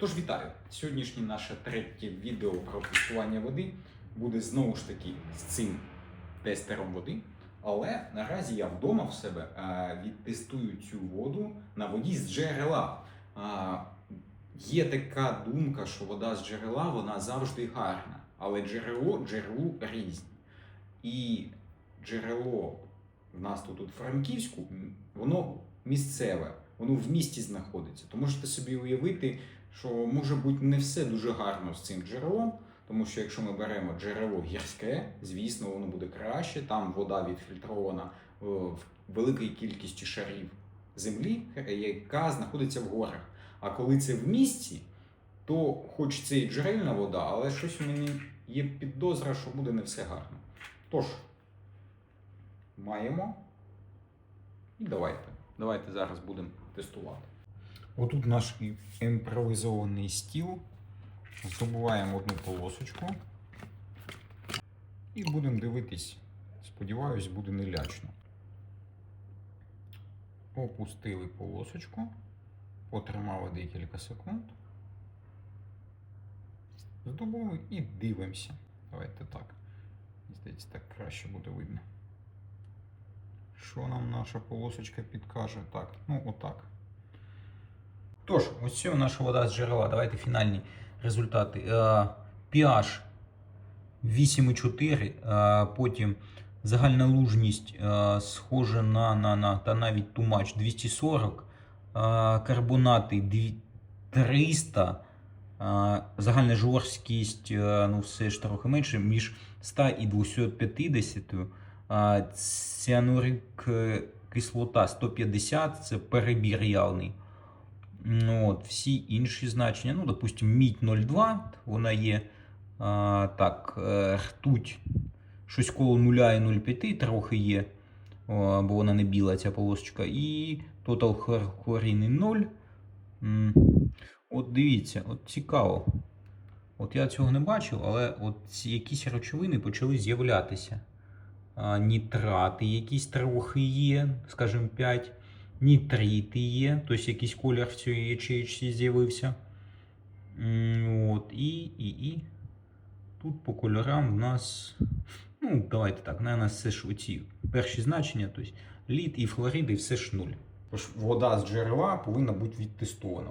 Тож вітаю! Сьогоднішнє наше третє відео про тестування води буде знову ж таки з цим тестером води. Але наразі я вдома в себе е, відтестую цю воду на воді з джерела. Є така думка, що вода з джерела вона завжди гарна, але джерело джерелу різні. І джерело в нас тут, в Франківську, воно місцеве, воно в місті знаходиться. То можете собі уявити, що може бути не все дуже гарно з цим джерелом, тому що якщо ми беремо джерело гірське, звісно, воно буде краще. Там вода відфільтрована е, в великій кількості шарів землі, е, яка знаходиться в горах. А коли це в місті, то хоч це і джерельна вода, але щось у мене є підозра, що буде не все гарно. Тож, маємо. І давайте. Давайте зараз будемо тестувати. Отут наш імпровізований стіл. Здобуваємо одну полосочку. І будемо дивитись. Сподіваюсь, буде не лячно. Опустили полосочку. Потримали декілька секунд. Здобули і дивимося. Давайте так. Здається, так краще буде видно. Що нам наша полосочка підкаже? Так, ну отак. Тож, ось це наша вода з джерела. Давайте фінальні результати. Е, pH 8,4, е, потім загальна лужність е, схожа на, на, на та навіть тумач 240, е, карбонати дві- 300, е, загальна жорсткість ну, все ж трохи менше, між 100 і 250. е, Ціанурик кислота 150, це перебір явний. Ну, от, всі інші значення, ну, допустимо, мідь 0,2, вона є а, так, е, ртуть щось коло 0 і 0,5 трохи є, бо вона не біла ця полосочка. І total хлор- хлоріни 0. От дивіться, от цікаво. От я цього не бачив, але от якісь речовини почали з'являтися. Нітрати якісь трохи є, скажімо 5 нітрити є, тобто якийсь колір в цій ячейці з'явився. От, і, і, і. Тут по кольорам в нас. Ну, давайте так, на нас все ж оці перші значення, тобто лід і флорид, і все ж нуль. Вода з джерела повинна бути відтестована.